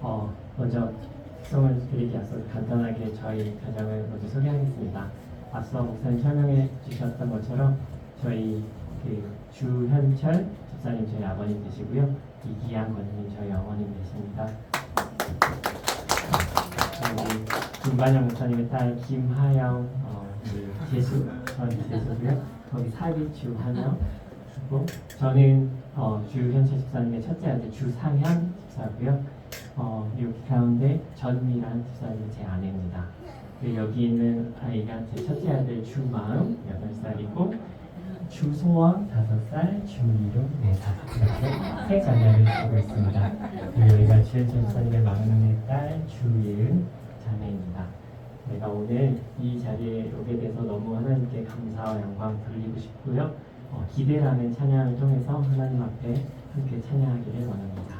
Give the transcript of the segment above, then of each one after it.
어, 먼저 특성을 드리기 앞서 간단하게 저희 가정을 먼저 소개하겠습니다. 앞서 목사님 설명해 주셨던 것처럼 저희 그 주현철 집사님 저희 아버님 되시고요. 이기양 권님 저희 어머님 되십니다. 그리고 김반영 목사님의 딸 김하영 어, 우리 재수 전 재수고요. 거기 사비 주한영 그리고 저는 어, 주현철 집사님의 첫째 아들 주상현 집사고요. 어, 여기 가운데 전미란 집사님이 제 아내입니다. 그리고 여기 있는 아이가 제 첫째 아들 주마음 8살이고 주소원 5살, 주미룡 4살 이렇게 세 자녀를 두고 있습니다. 그리고 여기가 주현철 집사님의 막내 딸 주예은 자매입니다. 내가 오늘 이 자리에 오게 돼서 너무 하나님께 감사와 영광 돌리고 싶고요. 어, 기대라는 찬양을 통해서 하나님 앞에 함께 찬양하기를 원합니다.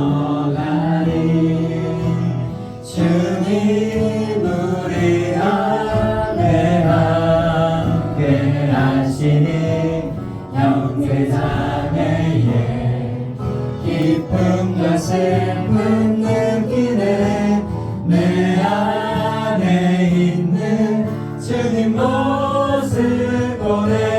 기쁨과 슬픔 느끼네 내 안에 있는 주님 모습 보네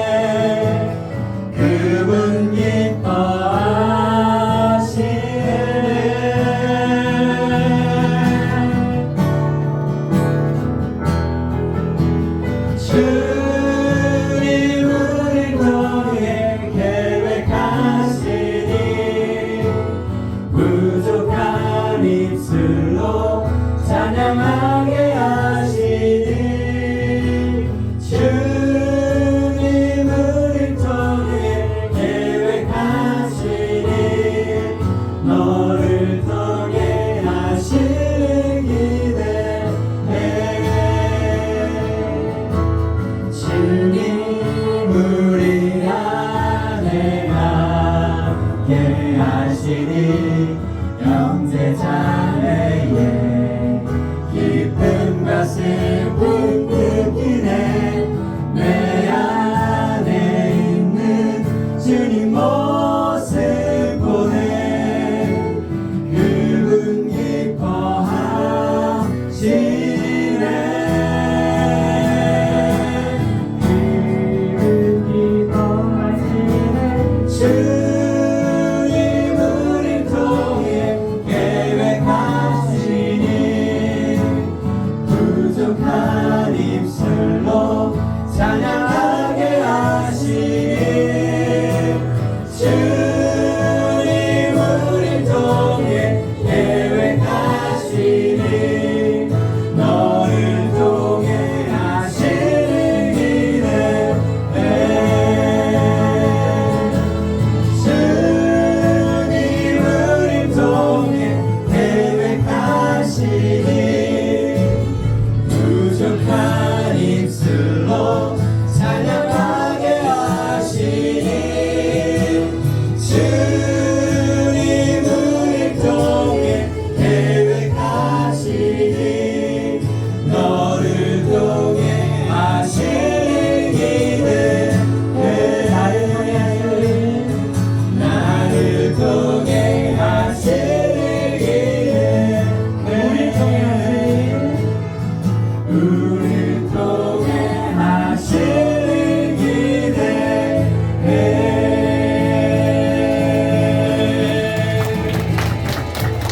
time.